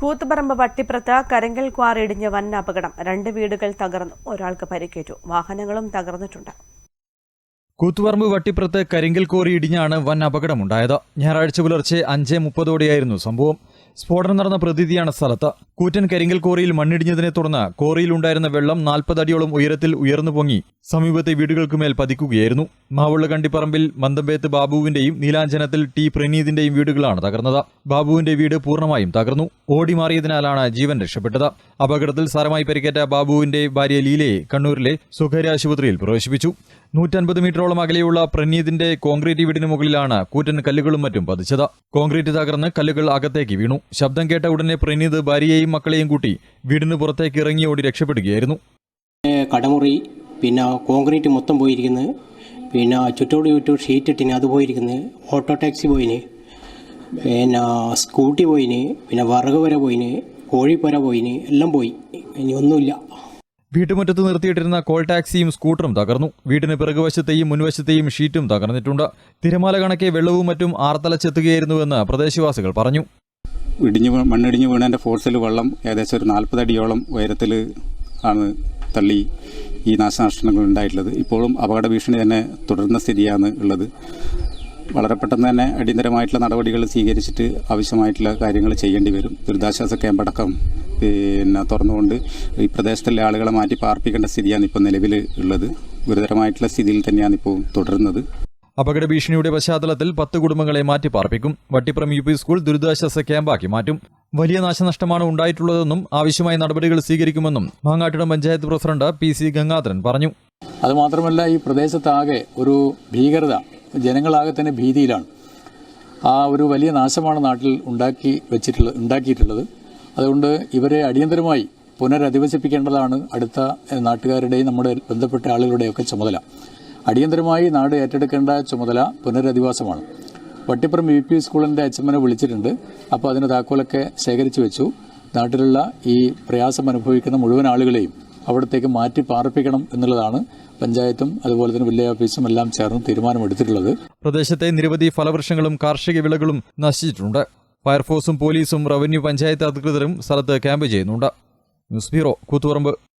Koothuparamba വട്ടിപ്പുറത്ത് കരങ്കൽ quarry ഇടിഞ്ഞ വൻ അപകടം. രണ്ട് വീടുകൾ തകർന്നു. ഒരാൾക്ക് പരിക്കേറ്റു. വാഹനങ്ങളും തകർന്നിട്ടുണ്ട്. കൂത്തുപറമ്പ് വട്ടിപ്പുറത്ത് കരിങ്കൽ കോറി ഇടിഞ്ഞാണ് വൻ അപകടമുണ്ടായത്. ഞായറാഴ്ച പുലർച്ചെ അഞ്ച് മുപ്പതോടെയായിരുന്നു സംഭവം. സ്ഫോടനം നടന്ന പ്രതീതിയാണ് സ്ഥലത്ത്. കൂറ്റൻ കരിങ്കൽ കോറിയിൽ മണ്ണിടിഞ്ഞതിനെ തുടർന്ന് കോറിയിലുണ്ടായിരുന്ന വെള്ളം നാൽപ്പതടിയോളം ഉയരത്തിൽ ഉയർന്നു പൊങ്ങി. സമീപത്തെ വീടുകൾക്കുമേൽ പതിക്കുകയായിരുന്നു. മാവുള്ളകണ്ടിപ്പറമ്പിൽ മന്ദമ്പേത്ത് ബാബുവിന്റെയും നീലാഞ്ചനത്തിൽ ടി പ്രണീതിന്റെയും വീടുകളാണ് തകർന്നത്. ബാബുവിന്റെ വീട് പൂർണമായും തകർന്നു. ഓടിമാറിയതിനാലാണ് ജീവൻ രക്ഷപ്പെട്ടത്. അപകടത്തിൽ സാരമായി പരിക്കേറ്റ ബാബുവിന്റെ ഭാര്യ ലീലയെ കണ്ണൂരിലെ സ്വകാര്യ ആശുപത്രിയിൽ പ്രവേശിപ്പിച്ചു. നൂറ്റൻപത് മീറ്ററോളം അകലെയുള്ള പ്രണീതിന്റെ കോൺക്രീറ്റ് വീടിന് മുകളിലാണ് കൂറ്റൻ കല്ലുകളും മറ്റും പതിച്ചത്. കോൺക്രീറ്റ് തകർന്ന് കല്ലുകൾ അകത്തേക്ക് വീണു. ശബ്ദം കേട്ട ഉടനെ പ്രണീത് ഭാര്യയെയും മക്കളെയും കൂട്ടി വീടിന് പുറത്തേക്ക് ഇറങ്ങി ഓടി രക്ഷപ്പെടുകയായിരുന്നു. കടമുറി പിന്നെ കോൺക്രീറ്റ് മൊത്തം പോയിരിക്കുന്നത് പിന്നെ ചുറ്റോട് ചുറ്റും ഷീറ്റ് ഇട്ടിന് അത് പോയിരിക്കുന്നത് ഓട്ടോ ടാക്സി പോയിന്. പിന്നെ സ്കൂട്ടി പോയിന്. പിന്നെ വറക് വരെ പോയിന്. കോഴിപ്പുര പോയിന്. എല്ലാം പോയി. ഇനി ഒന്നുമില്ല. വീട്ടുമുറ്റത്ത് നിർത്തിയിട്ടിരുന്ന കോൾ ടാക്സിയും സ്കൂട്ടറും തകർന്നു. വീടിന് പിറകുവശത്തെയും മുൻവശത്തെയും ഷീറ്റും തകർന്നിട്ടുണ്ട്. തിരമാല കണക്കെ വെള്ളവും മറ്റും ആർത്തലച്ചെത്തുകയായിരുന്നുവെന്ന് പ്രദേശവാസികൾ പറഞ്ഞു. ഇടിഞ്ഞു മണ്ണിടിഞ്ഞു വീണതിന്റെ ഫോഴ്സിൽ വെള്ളം ഏകദേശം ഒരു നാൽപ്പത് അടിയോളം ഉയരത്തിൽ ആണ് തള്ളി ഈ നാശനഷ്ടങ്ങൾ ഉണ്ടായിട്ടുള്ളത്. ഇപ്പോഴും അപകട ഭീഷണി തന്നെ തുടരുന്ന സ്ഥിതിയാണ് ഉള്ളത്. വളരെ പെട്ടെന്ന് തന്നെ അടിയന്തരമായിട്ടുള്ള നടപടികൾ സ്വീകരിച്ചിട്ട് ആവശ്യമായിട്ടുള്ള കാര്യങ്ങൾ ചെയ്യേണ്ടി വരും. ദുരിതാശ്വാസ ക്യാമ്പടക്കം പിന്നെ തുറന്നുകൊണ്ട് ഈ പ്രദേശത്തുള്ള ആളുകളെ മാറ്റി പാർപ്പിക്കേണ്ട സ്ഥിതിയാണ് ഇപ്പോൾ നിലവിൽ ഉള്ളത്. ഗുരുതരമായിട്ടുള്ള സ്ഥിതിയിൽ തന്നെയാണ് ഇപ്പോൾ തുടരുന്നത്. അപകട ഭീഷണിയുടെ പശ്ചാത്തലത്തിൽ പത്ത് കുടുംബങ്ങളെ മാറ്റി പാർപ്പിക്കും. വട്ടിപ്പുറം യു പി സ്കൂൾ ദുരിതാശ്വാസ ക്യാമ്പാക്കി മാറ്റും. വലിയ നാശനഷ്ടമാണ് ഉണ്ടായിട്ടുള്ളതെന്നും ആവശ്യമായ നടപടികൾ സ്വീകരിക്കുമെന്നും Mangattidam panchayat president P C Gangadharan പറഞ്ഞു. അതുമാത്രമല്ല ഈ പ്രദേശത്താകെ ഒരു ഭീകരത ജനങ്ങളാകെ തന്നെ ഭീതിയിലാണ്. ആ ഒരു വലിയ നാശമാണ് നാട്ടിൽ ഉണ്ടാക്കി വെച്ചിട്ടുള്ളത് ഉണ്ടാക്കിയിട്ടുള്ളത്. അതുകൊണ്ട് ഇവരെ അടിയന്തരമായി പുനരധിവസിപ്പിക്കേണ്ടതാണ് അടുത്ത നാട്ടുകാരുടെയും നമ്മുടെ ബന്ധപ്പെട്ട ആളുകളുടെയൊക്കെ ചുമതല. അടിയന്തരമായി നാട് ഏറ്റെടുക്കേണ്ട ചുമതല പുനരധിവാസമാണ്. വട്ടിപ്പുറം യു പി സ്കൂളിന്റെ അച്ഛമ്മനെ വിളിച്ചിട്ടുണ്ട്. അപ്പോൾ അതിന് താക്കോലൊക്കെ ശേഖരിച്ചു വെച്ചു. നാട്ടിലുള്ള ഈ പ്രയാസം അനുഭവിക്കുന്ന മുഴുവൻ ആളുകളെയും അവിടത്തേക്ക് മാറ്റി പാർപ്പിക്കണം എന്നുള്ളതാണ് പഞ്ചായത്തും അതുപോലെ തന്നെ വില്ലേജ് ഓഫീസും എല്ലാം ചേർന്ന് തീരുമാനമെടുത്തിട്ടുള്ളത്. പ്രദേശത്തെ നിരവധി ഫലവൃക്ഷങ്ങളും കാർഷിക വിളകളും നശിച്ചിട്ടുണ്ട്. ഫയർഫോഴ്സും പോലീസും റവന്യൂ പഞ്ചായത്ത് അധികൃതരും സ്ഥലത്ത് ക്യാമ്പ് ചെയ്യുന്നുണ്ട്. News bureau Koothuparamba.